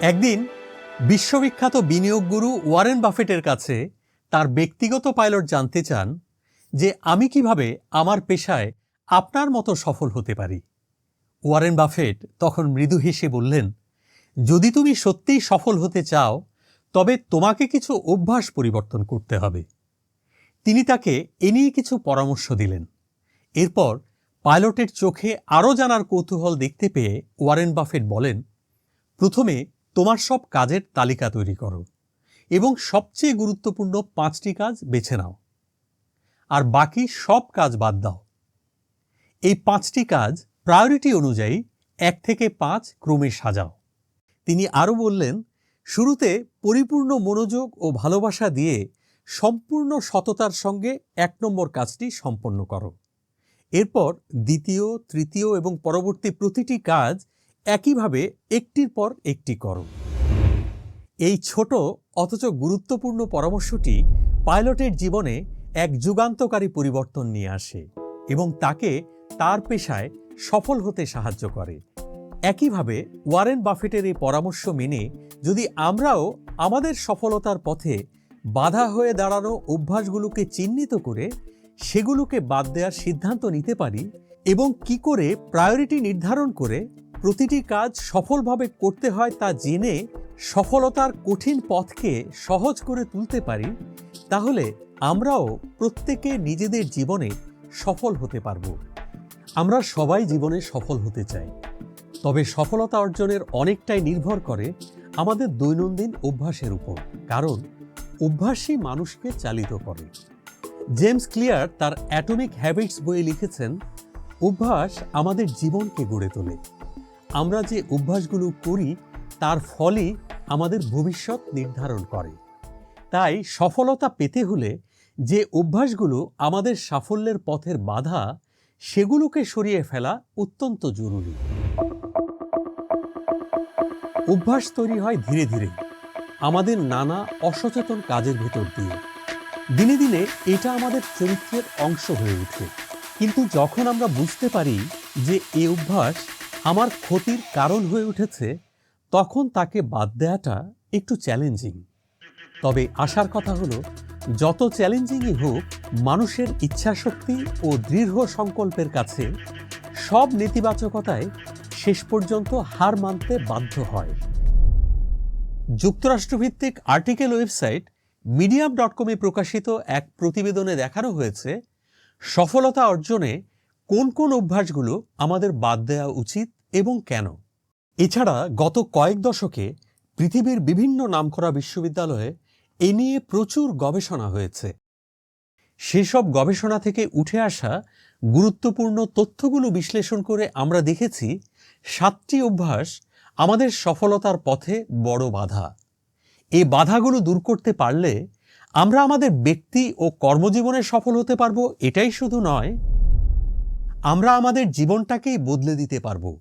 একদিন বিশ্ববিখ্যাত বিনিয়োগ গুরু ওয়ারেন বাফেটের কাছে তার ব্যক্তিগত পাইলট জানতে চান যে আমি কীভাবে আমার পেশায় আপনার মতো সফল হতে পারি। ওয়ারেন বাফেট তখন মৃদু হেসে বললেন, যদি তুমি সত্যিই সফল হতে চাও, তবে তোমাকে কিছু অভ্যাস পরিবর্তন করতে হবে। তিনি তাকে এ নিয়ে কিছু পরামর্শ দিলেন। এরপর পাইলটের চোখে আরও জানার কৌতূহল দেখতে পেয়ে ওয়ারেন বাফেট বলেন, প্রথমে তোমার সব কাজের তালিকা তৈরি করো এবং সবচেয়ে গুরুত্বপূর্ণ পাঁচটি কাজ বেছে নাও। আর বাকি সব কাজ বাদ দাও। এই পাঁচটি কাজ প্রায়োরিটি অনুযায়ী এক থেকে পাঁচ ক্রমে সাজাও। তিনি আরও বললেন, শুরুতে পরিপূর্ণ মনোযোগ ও ভালোবাসা দিয়ে সম্পূর্ণ সততার সঙ্গে এক নম্বর কাজটি সম্পন্ন করো। এরপর দ্বিতীয়, তৃতীয় এবং পরবর্তী প্রতিটি কাজ একইভাবে একটির পর একটি করো। এই ছোট অথচ গুরুত্বপূর্ণ পরামর্শটি পাইলটের জীবনে এক যুগান্তকারী পরিবর্তন নিয়ে আসে এবং তাকে তার পেশায় সফল হতে সাহায্য করে। একইভাবে ওয়ারেন বাফেটের এই পরামর্শ মেনে যদি আমরাও আমাদের সফলতার পথে বাধা হয়ে দাঁড়ানো অভ্যাসগুলোকে চিহ্নিত করে সেগুলোকে বাদ দেওয়ার সিদ্ধান্ত নিতে পারি এবং কি করে প্রায়োরিটি নির্ধারণ করে প্রতিটি কাজ সফলভাবে করতে হয় তা জেনে সফলতার কঠিন পথকে সহজ করে তুলতে পারি, তাহলে আমরাও প্রত্যেকে নিজেদের জীবনে সফল হতে পারব। আমরা সবাই জীবনে সফল হতে চাই। তবে সফলতা অর্জনের অনেকটাই নির্ভর করে আমাদের দৈনন্দিন অভ্যাসের উপর, কারণ অভ্যাসই মানুষকে চালিত করে। জেমস ক্লিয়ার তার অ্যাটমিক হ্যাবিটস বইয়ে লিখেছেন, অভ্যাস আমাদের জীবনকে গড়ে তোলে। আমরা যে অভ্যাসগুলো করি, তার ফলই আমাদের ভবিষ্যৎ নির্ধারণ করে। তাই সফলতা পেতে হলে যে অভ্যাসগুলো আমাদের সাফল্যের পথের বাধা, সেগুলোকে সরিয়ে ফেলা অত্যন্ত জরুরি। অভ্যাস তৈরি হয় ধীরে ধীরে, আমাদের নানা অসচেতন কাজের ভেতর দিয়ে। দিনে দিনে এটা আমাদের চরিত্রের অংশ হয়ে ওঠে। কিন্তু যখন আমরা বুঝতে পারি যে এ অভ্যাস আমার ক্ষতির কারণ হয়ে উঠেছে, তখন তাকে বাদ দেওয়াটা একটু চ্যালেঞ্জিং তবে আসার কথা হলো, যত চ্যালেঞ্জিংই হোক, মানুষের ইচ্ছাশক্তি ও দৃঢ় সংকল্পের কাছে সব নেতিবাচকতায় শেষ পর্যন্ত হার মানতে বাধ্য হয়। যুক্তরাষ্ট্রভিত্তিক আর্টিকেল ওয়েবসাইট মিডিয়াম ডট কমে প্রকাশিত এক প্রতিবেদনে দেখানো হয়েছে, সফলতা অর্জনে কোন কোন অভ্যাসগুলো আমাদের বাদ দেওয়া উচিত এবং কেন? এছাড়া গত কয়েক দশকে পৃথিবীর বিভিন্ন নামকরা বিশ্ববিদ্যালয়ে এ নিয়ে প্রচুর গবেষণা হয়েছে। সেসব গবেষণা থেকে উঠে আসা গুরুত্বপূর্ণ তথ্যগুলো বিশ্লেষণ করে আমরা দেখেছি, সাতটি অভ্যাস আমাদের সফলতার পথে বড় বাধা। এই বাধাগুলো দূর করতে পারলে আমরা আমাদের ব্যক্তি ও কর্মজীবনে সফল হতে পারব, এটাই শুধু নয়, আমরা আমাদের জীবনটাকেই বদলে দিতে পারব।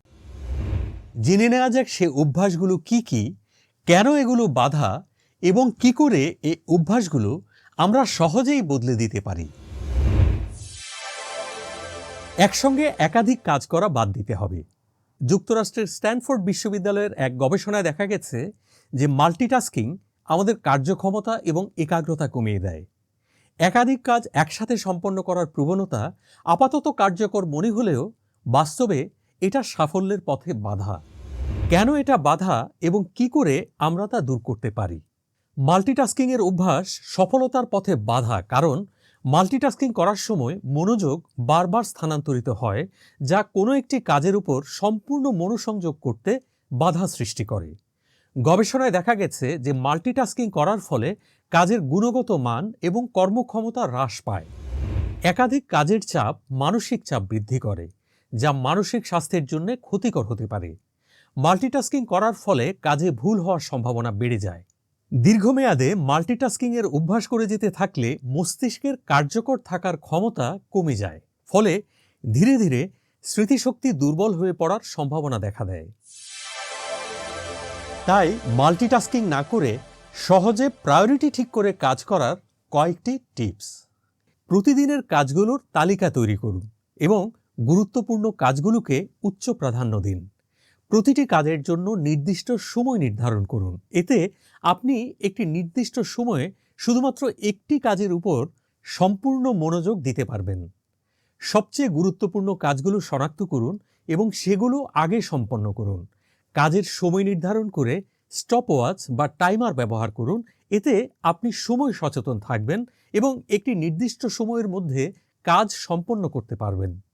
জেনে নেওয়া যাক সে অভ্যাসগুলো কি কি, কেন এগুলো বাধা এবং কি করে এই অভ্যাসগুলো আমরা সহজেই বদলে দিতে পারি। একসঙ্গে একাধিক কাজ করা বাদ দিতে হবে। যুক্তরাষ্ট্রের স্ট্যানফোর্ড বিশ্ববিদ্যালয়ের এক গবেষণায় দেখা গেছে যে মাল্টিটাস্কিং আমাদের কার্যক্ষমতা এবং একাগ্রতা কমিয়ে দেয়। একাধিক কাজ একসাথে সম্পন্ন করার প্রবণতা আপাতত কার্যকর মনে হলেও বাস্তবে এটা সাফল্যের পথে বাধা। কেন এটা বাধা এবং কি করে আমরা তা দূর করতে পারি? মাল্টিটাস্কিংয়ের অভ্যাস সফলতার পথে বাধা কারণ মাল্টিটাস্কিং করার সময় মনোযোগ বারবার স্থানান্তরিত হয়, যা কোনো একটি কাজের উপর সম্পূর্ণ মনোসংযোগ করতে বাধা সৃষ্টি করে। গবেষণায় দেখা গেছে যে মাল্টিটাস্কিং করার ফলে কাজের গুণগত মান এবং কর্মক্ষমতা হ্রাস পায়। একাধিক কাজের চাপ মানসিক চাপ বৃদ্ধি করে। যা মানসিক স্বাস্থ্যের জন্য ক্ষতিকর হতে পারে। মাল্টিটাস্কিং করার ফলে কাজে ভুল হওয়ার সম্ভাবনা বেড়ে যায়। দীর্ঘমেয়াদে মাল্টিটাস্কিংয়ের অভ্যাস করে যেতে থাকলে মস্তিষ্কের কার্যকর থাকার ক্ষমতা কমে যায়। ফলে ধীরে ধীরে স্মৃতিশক্তি দুর্বল হয়ে পড়ার সম্ভাবনা দেখা দেয়। তাই মাল্টিটাস্কিং না করে সহজে প্রায়োরিটি ঠিক করে কাজ করার কয়েকটি টিপস। প্রতিদিনের কাজগুলোর তালিকা তৈরি করুন এবং গুরুত্বপূর্ণ কাজগুলোকে উচ্চ প্রাধান্য দিন। প্রতিটি কাজের জন্য নির্দিষ্ট সময় নির্ধারণ করুন। এতে আপনি একটি নির্দিষ্ট সময়ে শুধুমাত্র একটি কাজের উপর সম্পূর্ণ মনোযোগ দিতে পারবেন। সবচেয়ে গুরুত্বপূর্ণ কাজগুলো শনাক্ত করুন এবং সেগুলো আগে সম্পন্ন করুন। কাজের সময় নির্ধারণ করে স্টপ ওয়াচ বা টাইমার ব্যবহার করুন। এতে আপনি সময় সচেতন থাকবেন এবং একটি নির্দিষ্ট সময়ের মধ্যে কাজ সম্পন্ন করতে পারবেন।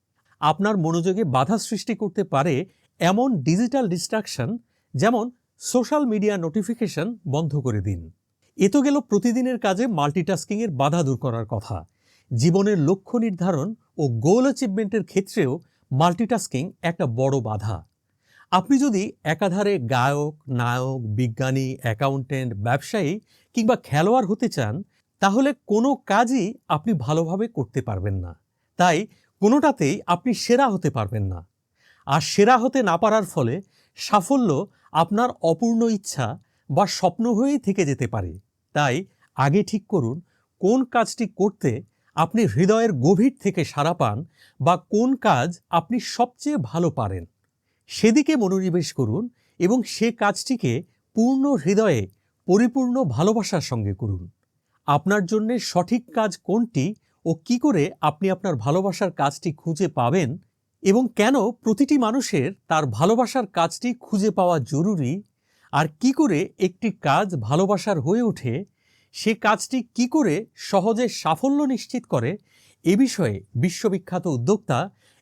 আপনার মনোযোগে বাধা সৃষ্টি করতে পারে এমন ডিজিটাল ডিস্ট্রাকশন যেমন সোশ্যাল মিডিয়া নোটিফিকেশন বন্ধ করে দিন। এ তো গেল প্রতিদিনের কাজে মাল্টিটাস্কিংয়ের বাধা দূর করার কথা। জীবনের লক্ষ্য নির্ধারণ ও গোল অ্যাচিভমেন্টের ক্ষেত্রেও মাল্টিটাস্কিং একটা বড় বাধা। আপনি যদি একাধারে গায়ক, নায়ক, বিজ্ঞানী অ্যাকাউন্টেন্ট ব্যবসায়ী কিংবা খেলোয়াড় হতে চান, তাহলে কোনো কাজই আপনি ভালোভাবে করতে পারবেন না। তাই কোনোটাতেই আপনি সেরা হতে পারবেন না। আর সেরা হতে না পারার ফলে সাফল্য আপনার অপূর্ণ ইচ্ছা বা স্বপ্ন হয়েই থেকে যেতে পারে। তাই আগে ঠিক করুন কোন কাজটি করতে আপনি হৃদয়ের গভীর থেকে সাড়া পান বা কোন কাজ আপনি সবচেয়ে ভালো পারেন। সেদিকে মনোনিবেশ করুন এবং সে কাজটিকে পূর্ণ হৃদয়ে পরিপূর্ণ ভালোবাসার সঙ্গে করুন। আপনার জন্যে সঠিক কাজ কোনটি ও কি করে আপনি আপনার ভালোবাসার কাজটি খুঁজে পাবেন এবং কেন প্রতিটি মানুষের তার ভালোবাসার কাজটি খুঁজে পাওয়া জরুরি? আর কি করে একটি কাজ ভালোবাসার হয়ে ওঠে? সে কাজটি কি করে সহজে সাফল্য নিশ্চিত করে? এ বিষয়ে বিশ্ববিখ্যাত উদ্যোক্তা,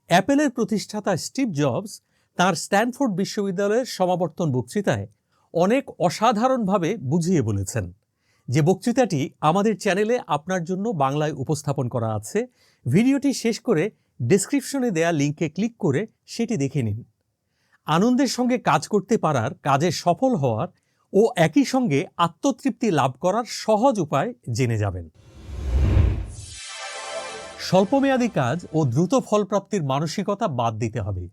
অ্যাপেলের প্রতিষ্ঠাতা স্টিভ জবস তার স্ট্যানফোর্ড বিশ্ববিদ্যালয়ের সমাবর্তন বক্তৃতায় অনেক অসাধারণভাবে বুঝিয়ে বলেছেন। যে বক্তৃতাটি আমাদের চ্যানেলে আপনার জন্য বাংলায় উপস্থাপন করা আছে, ভিডিওটি শেষ করে ডেসক্রিপশনে দেয়া লিঙ্কে ক্লিক করে সেটি দেখে নিন। আনন্দের সঙ্গে কাজ করতে পারার, কাজে সফল হওয়ার ও একই সঙ্গে আত্মতৃপ্তি লাভ করার সহজ উপায় জেনে যাবেন। স্বল্পমেয়াদী কাজ ও দ্রুত ফলপ্রাপ্তির মানসিকতা বাদ দিতে হবে।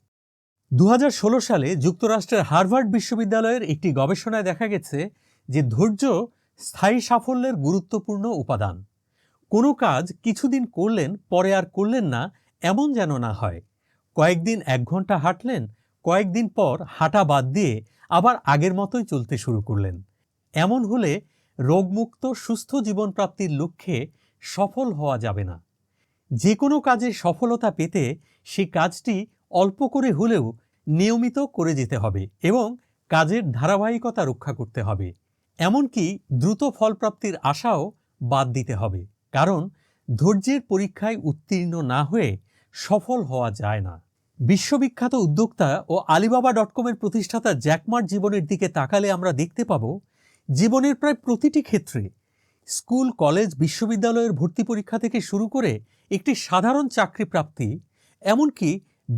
দু হাজার ষোলো সালে যুক্তরাষ্ট্রের হার্ভার্ড বিশ্ববিদ্যালয়ের একটি গবেষণায় দেখা গেছে যে ধৈর্য স্থায়ী সাফল্যের গুরুত্বপূর্ণ উপাদান। কোনো কাজ কিছুদিন করলেন, পরে আর করলেন না, এমন যেন না হয়। কয়েকদিন এক ঘণ্টা হাঁটলেন, কয়েকদিন পর হাঁটা বাদ দিয়ে আবার আগের মতোই চলতে শুরু করলেন। এমন হলে রোগমুক্ত, সুস্থ জীবন প্রাপ্তির লক্ষ্যে সফল হওয়া যাবে না। যে কোনো কাজে সফলতা পেতে সে কাজটি অল্প করে হলেও নিয়মিত করে যেতে হবে এবং কাজের ধারাবাহিকতা রক্ষা করতে হবে। এমনকি দ্রুত ফলপ্রাপ্তির আশাও বাদ দিতে হবে, কারণ ধৈর্যের পরীক্ষায় উত্তীর্ণ না হয়ে সফল হওয়া যায় না। বিশ্ববিখ্যাত উদ্যোক্তা ও আলিবাবা ডট কমের প্রতিষ্ঠাতা জ্যাকমার জীবনের দিকে তাকালে আমরা দেখতে পাব, জীবনের প্রায় প্রতিটি ক্ষেত্রে স্কুল, কলেজ, বিশ্ববিদ্যালয়ের ভর্তি পরীক্ষা থেকে শুরু করে একটি সাধারণ চাকরি প্রাপ্তি, এমনকি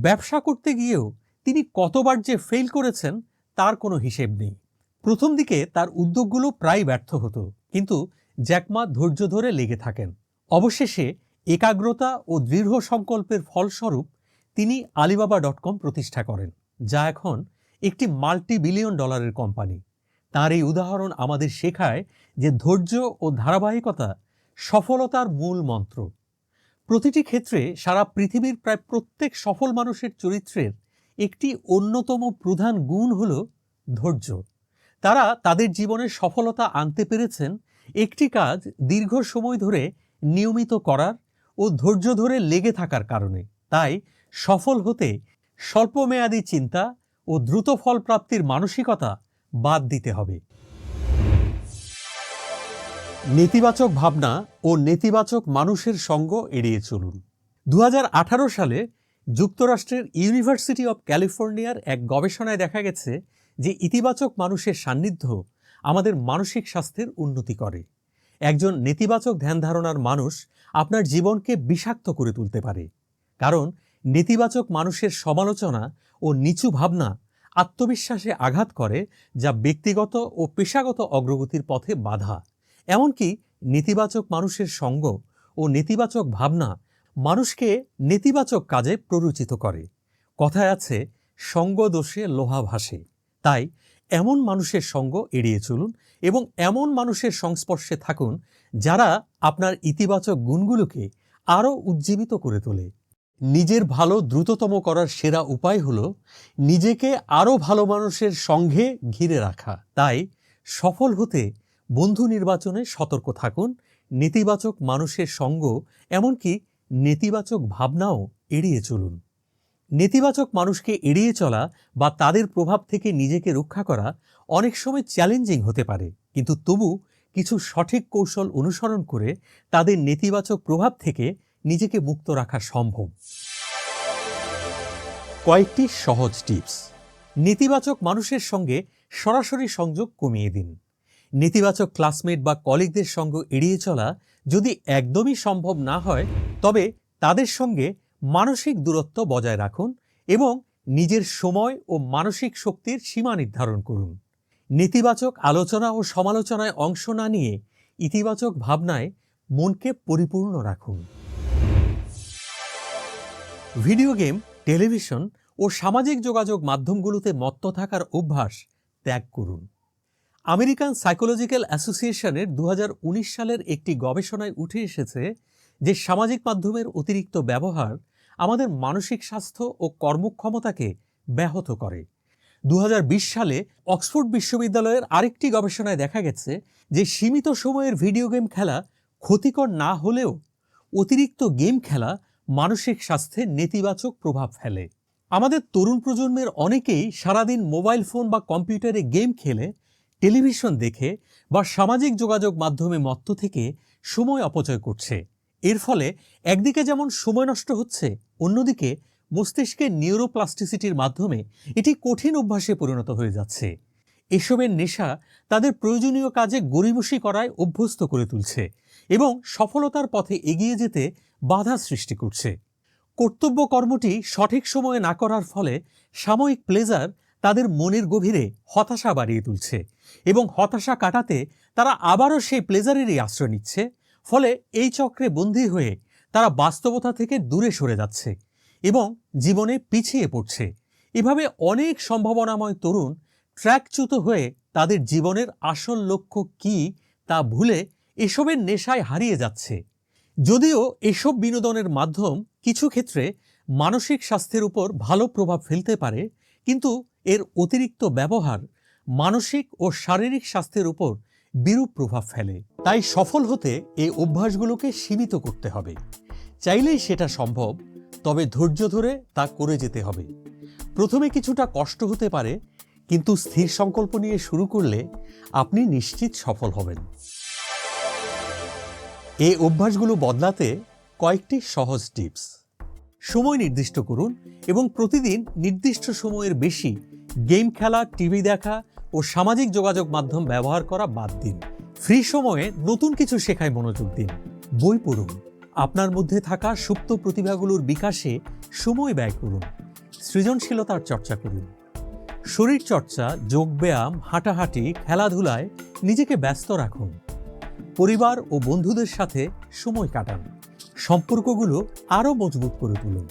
ব্যবসা করতে গিয়েও তিনি কতবার যে ফেল করেছেন তার কোনো হিসেব নেই। প্রথম দিকে তার উদ্যোগগুলো প্রায় ব্যর্থ হতো, কিন্তু জ্যাকমা ধৈর্য ধরে লেগে থাকেন। অবশেষে একাগ্রতা ও দৃঢ় সংকল্পের ফলস্বরূপ তিনি আলিবাবা ডট কম প্রতিষ্ঠা করেন, যা এখন একটি মাল্টি বিলিয়ন ডলারের কোম্পানি। তার এই উদাহরণ আমাদের শেখায় যে ধৈর্য ও ধারাবাহিকতা সফলতার মূল মন্ত্র। প্রতিটি ক্ষেত্রে সারা পৃথিবীর প্রায় প্রত্যেক সফল মানুষের চরিত্রের একটি অন্যতম প্রধান গুণ হল ধৈর্য। তারা তাদের জীবনে সফলতা আনতে পেরেছেন একটি কাজ দীর্ঘ সময় ধরে নিয়মিত করার ও ধৈর্য ধরে লেগে থাকার কারণে। তাই সফল হতে স্বল্পমেয়াদী চিন্তা ও দ্রুত ফল প্রাপ্তির মানসিকতা বাদ দিতে হবে। নেতিবাচক ভাবনা ও নেতিবাচক মানুষের সঙ্গ এড়িয়ে চলুন। দু হাজার আঠারো সালে যুক্তরাষ্ট্রের ইউনিভার্সিটি অব ক্যালিফোর্নিয়ার এক গবেষণায় দেখা গেছে যে ইতিবাচক মানুষের সান্নিধ্য আমাদের মানসিক স্বাস্থ্যের উন্নতি করে। একজন নেতিবাচক ধ্যান ধারণার মানুষ আপনার জীবনকে বিষাক্ত করে তুলতে পারে। কারণ নেতিবাচক মানুষের সমালোচনা ও নিচু ভাবনা আত্মবিশ্বাসে আঘাত করে যা ব্যক্তিগত ও পেশাগত অগ্রগতির পথে বাধা। এমনকি নেতিবাচক মানুষের সঙ্গ ও নেতিবাচক ভাবনা মানুষকে নেতিবাচক কাজে প্ররোচিত করে। কথায় আছে, সঙ্গ দোষে লোহা ভাসে। তাই এমন মানুষের সঙ্গ এড়িয়ে চলুন এবং এমন মানুষের সংস্পর্শে থাকুন যারা আপনার ইতিবাচক গুণগুলোকে আরও উজ্জীবিত করে তোলে। নিজের ভালো দ্রুততম করার সেরা উপায় হলো নিজেকে আরও ভালো মানুষের সঙ্গে ঘিরে রাখা। তাই সফল হতে বন্ধু নির্বাচনে সতর্ক থাকুন, নেতিবাচক মানুষের সঙ্গ এমনকি নেতিবাচক ভাবনাও এড়িয়ে চলুন। নেতিবাচক মানুষকে এড়িয়ে চলা বা তাদের প্রভাব থেকে নিজেকে রক্ষা করা অনেক সময় চ্যালেঞ্জিং হতে পারে। কিন্তু তবু কিছু সঠিক কৌশল অনুসরণ করে তাদের নেতিবাচক প্রভাব থেকে নিজেকে মুক্ত রাখা সম্ভব। কয়েকটি সহজ টিপস। নেতিবাচক মানুষের সঙ্গে সরাসরি সংযোগ কমিয়ে দিন। নেতিবাচক ক্লাসমেট বা কলিগদের সঙ্গ এড়িয়ে চলা যদি একদমই সম্ভব না হয়, তবে তাদের সঙ্গে মানসিক দূরত্ব বজায় রাখুন এবং নিজের সময় ও মানসিক শক্তির সীমা নির্ধারণ করুন। নেতিবাচক আলোচনা ও সমালোচনায় অংশ না নিয়ে ইতিবাচক ভাবনায় মনকে পরিপূর্ণ রাখুন। ভিডিও গেম, টেলিভিশন ও সামাজিক যোগাযোগ মাধ্যমগুলোতে মত্ত থাকার অভ্যাস ত্যাগ করুন। আমেরিকান সাইকোলজিক্যাল অ্যাসোসিয়েশনের দু হাজার উনিশ সালের একটি গবেষণায় উঠে এসেছে যে সামাজিক মাধ্যমের অতিরিক্ত ব্যবহার আমাদের মানসিক স্বাস্থ্য ও কর্মক্ষমতাকে ব্যাহত করে। দু হাজার বিশ সালে অক্সফোর্ড বিশ্ববিদ্যালয়ের আরেকটি গবেষণায় দেখা গেছে যে সীমিত সময়ের ভিডিও গেম খেলা ক্ষতিকর না হলেও অতিরিক্ত গেম খেলা মানসিক স্বাস্থ্যে নেতিবাচক প্রভাব ফেলে। আমাদের তরুণ প্রজন্মের অনেকেই সারাদিন মোবাইল ফোন বা কম্পিউটারে গেম খেলে, টেলিভিশন দেখে বা সামাজিক যোগাযোগ মাধ্যমে মত্ত থেকে সময় অপচয় করছে। এর ফলে একদিকে যেমন সময় নষ্ট হচ্ছে, অন্যদিকে মস্তিষ্কের নিউরোপ্লাস্টিসিটির মাধ্যমে এটি কঠিন অভ্যাসে পরিণত হয়ে যাচ্ছে। এসবের নেশা তাদের প্রয়োজনীয় কাজে গরিমসি করায় অভ্যস্ত করে তুলছে এবং সফলতার পথে এগিয়ে যেতে বাধা সৃষ্টি করছে। কর্তব্য কর্মটি সঠিক সময়ে না করার ফলে সাময়িক প্লেজার তাদের মনের গভীরে হতাশা বাড়িয়ে তুলছে এবং হতাশা কাটাতে তারা আবারও সেই প্লেজারেরই আশ্রয় নিচ্ছে। ফলে এই চক্রে বন্দী হয়ে তারা বাস্তবতা থেকে দূরে সরে যাচ্ছে এবং জীবনে পিছিয়ে পড়ছে। এভাবে অনেক সম্ভাবনাময় তরুণ ট্র্যাকচ্যুত হয়ে তাদের জীবনের আসল লক্ষ্য কি তা ভুলে এসবের নেশায় হারিয়ে যাচ্ছে। যদিও এসব বিনোদনের মাধ্যম কিছু ক্ষেত্রে মানসিক স্বাস্থ্যের উপর ভালো প্রভাব ফেলতে পারে, কিন্তু এর অতিরিক্ত ব্যবহার মানসিক ও শারীরিক স্বাস্থ্যের উপর বিরূপ প্রভাব ফেলে। তাই সফল হতে এই অভ্যাসগুলোকে সীমিত করতে হবে। চাইলেই সেটা সম্ভব, তবে ধৈর্য ধরে তা করে যেতে হবে। প্রথমে কিছুটা কষ্ট হতে পারে, কিন্তু স্থির সংকল্প নিয়ে শুরু করলে আপনি নিশ্চিত সফল হবেন। এই অভ্যাসগুলো বদলাতে কয়েকটি সহজ টিপস। সময় নির্দিষ্ট করুন এবং প্রতিদিন নির্দিষ্ট সময়ের বেশি গেম খেলা, টিভি দেখা ও সামাজিক যোগাযোগ মাধ্যম ব্যবহার করা বাদ দিন। ফ্রি সময়ে নতুন কিছু শেখায় মনোযোগ দিন। বই পড়ুন। আপনার মধ্যে থাকা সুপ্ত প্রতিভাগুলোর বিকাশে সময় ব্যয় করুন। সৃজনশীলতার চর্চা করুন। শরীর চর্চা যোগব্যায়াম হাঁটাহাঁটি, খেলাধুলায় নিজেকে ব্যস্ত রাখুন। পরিবার ও বন্ধুদের সাথে সময় কাটান। সম্পর্কগুলো আরও মজবুত করে তুলুন।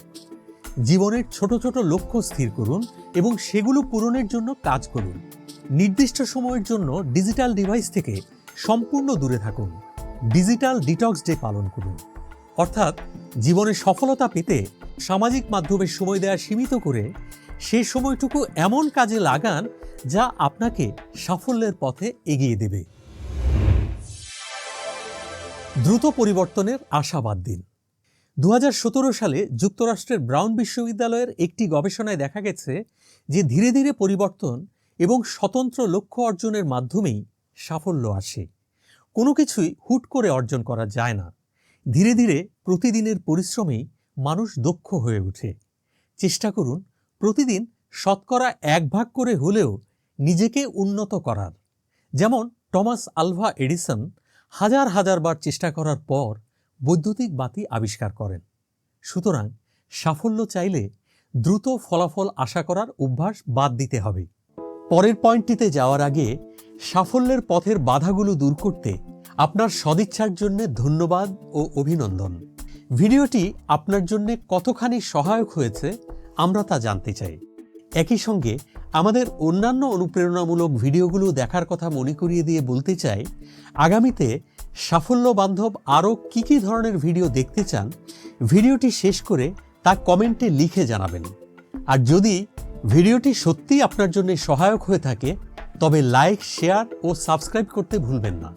জীবনের ছোট ছোট লক্ষ্য স্থির করুন এবং সেগুলো পূরণের জন্য কাজ করুন। নির্দিষ্ট সময়ের জন্য ডিজিটাল ডিভাইস থেকে সম্পূর্ণ দূরে থাকুন। ডিজিটাল ডিটক্স ডে পালন করুন। অর্থাৎ জীবনে সফলতা পেতে সামাজিক মাধ্যমে সময় দেওয়া সীমিত করে সে সময়টুকু এমন কাজে লাগান যা আপনাকে সাফল্যের পথে এগিয়ে দেবে। দ্রুত পরিবর্তনের আশাবাদ দিন। দু হাজার সতেরো সালে যুক্তরাষ্ট্রের ব্রাউন বিশ্ববিদ্যালয়ের একটি গবেষণায় দেখা গেছে যে ধীরে ধীরে পরিবর্তন এবং স্বতন্ত্র লক্ষ্য অর্জনের মাধ্যমেই সাফল্য আসে। কোনো কিছুই হুট করে অর্জন করা যায় না। ধীরে ধীরে প্রতিদিনের পরিশ্রমেই মানুষ দক্ষ হয়ে ওঠে। চেষ্টা করুন প্রতিদিন শতকরা এক ভাগ করে হলেও নিজেকে উন্নত করার। যেমন টমাস আলভা এডিসন হাজার হাজার বার চেষ্টা করার পর বৈদ্যুতিক বাতি আবিষ্কার করেন। সুতরাং সাফল্য চাইলে দ্রুত ফলাফল আশা করার অভ্যাস বাদ দিতে হবে। পরের পয়েন্টটিতে যাওয়ার আগে সাফল্যের পথের বাধাগুলো দূর করতে আপনার সদিচ্ছার জন্য ধন্যবাদ ও অভিনন্দন। ভিডিওটি আপনার জন্য কতখানি সহায়ক হয়েছে আমরা তা জানতে চাই। একই সঙ্গে আমাদের অন্যান্য অনুপ্রেরণামূলক ভিডিওগুলো দেখার কথা মনে করিয়ে দিয়ে বলতে চাই, আগামীতে সাফল্য বান্ধব আরও কী কী ধরনের ভিডিও দেখতে চান, ভিডিওটি শেষ করে তা কমেন্টে লিখে জানাবেন। আর যদি ভিডিওটি সত্যিই আপনার জন্য সহায়ক হয়ে থাকে, তবে লাইক, শেয়ার ও সাবস্ক্রাইব করতে ভুলবেন না।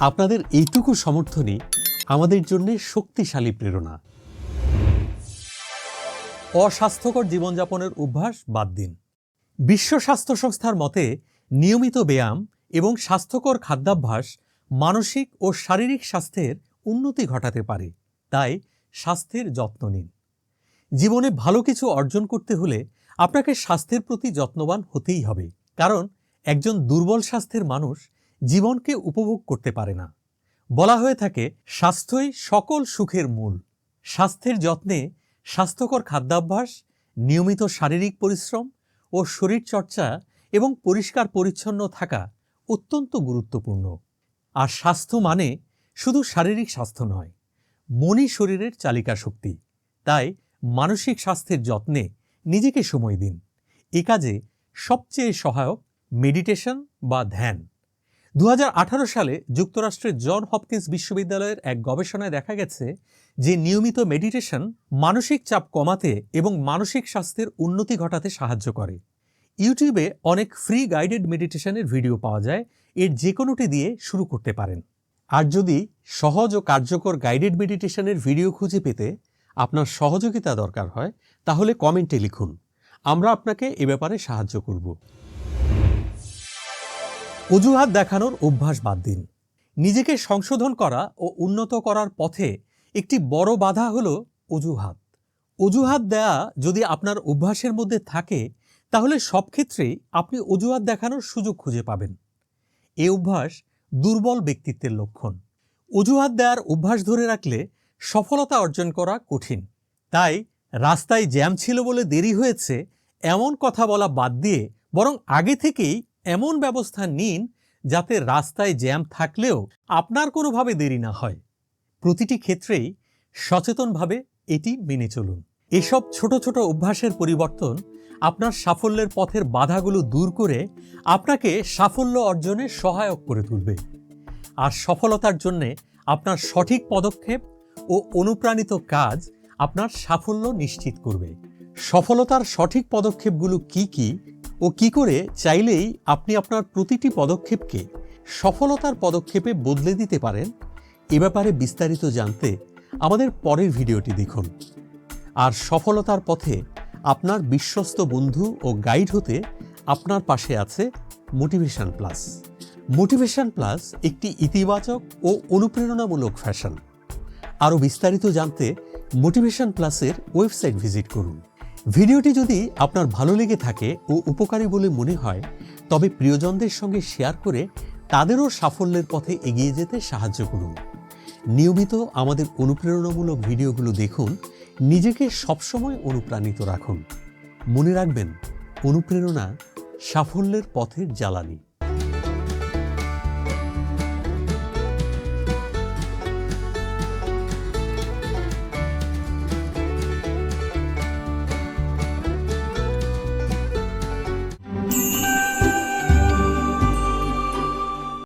আপনাদের এইটুকু সমর্থনই আমাদের জন্য শক্তিশালী প্রেরণা। অস্বাস্থ্যকর জীবনযাপনের অভ্যাস বাদ দিন। বিশ্ব স্বাস্থ্য সংস্থার মতে, নিয়মিত ব্যায়াম এবং স্বাস্থ্যকর খাদ্যাভ্যাস মানসিক ও শারীরিক স্বাস্থ্যের উন্নতি ঘটাতে পারে। তাই স্বাস্থ্যের যত্ন নিন। জীবনে ভালো কিছু অর্জন করতে হলে আপনাকে স্বাস্থ্যের প্রতি যত্নবান হতেই হবে। কারণ একজন দুর্বল স্বাস্থ্যের মানুষ জীবনকে উপভোগ করতে পারে না। বলা হয়ে থাকে, স্বাস্থ্যই সকল সুখের মূল। স্বাস্থ্যের যত্নে স্বাস্থ্যকর খাদ্যাভ্যাস, নিয়মিত শারীরিক পরিশ্রম ও শরীরচর্চা এবং পরিষ্কার পরিচ্ছন্ন থাকা অত্যন্ত গুরুত্বপূর্ণ। আর স্বাস্থ্য মানে শুধু শারীরিক স্বাস্থ্য নয়, মনই শরীরের চালিকা শক্তি তাই মানসিক স্বাস্থ্যের যত্নে নিজেকে সময় দিন। এ কাজে সবচেয়ে সহায়ক মেডিটেশন বা ধ্যান। দু হাজার আঠারো সালে যুক্তরাষ্ট্রের জন হপকিন্স বিশ্ববিদ্যালয়ের এক গবেষণায় দেখা গেছে যে নিয়মিত মেডিটেশন মানসিক চাপ কমাতে এবং মানসিক স্বাস্থ্যের উন্নতি ঘটাতে সাহায্য করে। ইউটিউবে অনেক ফ্রি গাইডেড মেডিটেশনের ভিডিও পাওয়া যায়। এর যে কোনোটি দিয়ে শুরু করতে পারেন। আর যদি সহজ ও কার্যকর গাইডেড মেডিটেশনের ভিডিও খুঁজে পেতে আপনার সহযোগিতা দরকার হয়, তাহলে কমেন্টে লিখুন। আমরা আপনাকে এ ব্যাপারে সাহায্য করব। অজুহাত দেখানোর অভ্যাস বাদ দিন। নিজেকে সংশোধন করা ও উন্নত করার পথে একটি বড় বাধা হল অজুহাত। অজুহাত দেয়া যদি আপনার অভ্যাসের মধ্যে থাকে, তাহলে সব ক্ষেত্রেই আপনি অজুহাত দেখানোর সুযোগ খুঁজে পাবেন। এ অভ্যাস দুর্বল ব্যক্তিত্বের লক্ষণ। অজুহাত দেওয়ার অভ্যাস ধরে রাখলে সফলতা অর্জন করা কঠিন। তাই রাস্তায় জ্যাম ছিল বলে দেরি হয়েছে এমন কথা বলা বাদ দিয়ে বরং আগে থেকেই এমন ব্যবস্থা নিন যাতে রাস্তায় জ্যাম থাকলেও আপনার কোনোভাবে দেরি না হয়। প্রতিটি ক্ষেত্রেই সচেতনভাবে এটি মেনে চলুন। এসব ছোট ছোট অভ্যাসের পরিবর্তন আপনার সাফল্যের পথের বাধাগুলো দূর করে আপনাকে সাফল্য অর্জনে সহায়ক করে তুলবে। আর সফলতার জন্যে আপনার সঠিক পদক্ষেপ ও অনুপ্রাণিত কাজ আপনার সাফল্য নিশ্চিত করবে। সফলতার সঠিক পদক্ষেপগুলো কি কি ও কি করে চাইলেই আপনি আপনার প্রতিটি পদক্ষেপকে সফলতার পদক্ষেপে বদলে দিতে পারেন, এ ব্যাপারে বিস্তারিত জানতে আমাদের পরের ভিডিওটি দেখুন। আর সফলতার পথে আপনার বিশ্বস্ত বন্ধু ও গাইড হতে আপনার পাশে আছে মোটিভেশন প্লাস মোটিভেশন প্লাস একটি ইতিবাচক ও অনুপ্রেরণামূলক ফ্যাশন। আরও বিস্তারিত জানতে মোটিভেশন প্লাসের ওয়েবসাইট ভিজিট করুন। ভিডিওটি যদি আপনার ভালো লেগে থাকে ও উপকারী বলে মনে হয়, তবে প্রিয়জনদের সঙ্গে শেয়ার করে তাদেরও সাফল্যের পথে এগিয়ে যেতে সাহায্য করুন। নিয়মিত আমাদের অনুপ্রেরণামূলক ভিডিওগুলো দেখুন, নিজেকে সবসময় অনুপ্রাণিত রাখুন। মনে রাখবেন, অনুপ্রেরণা সাফল্যের পথের জ্বালানি।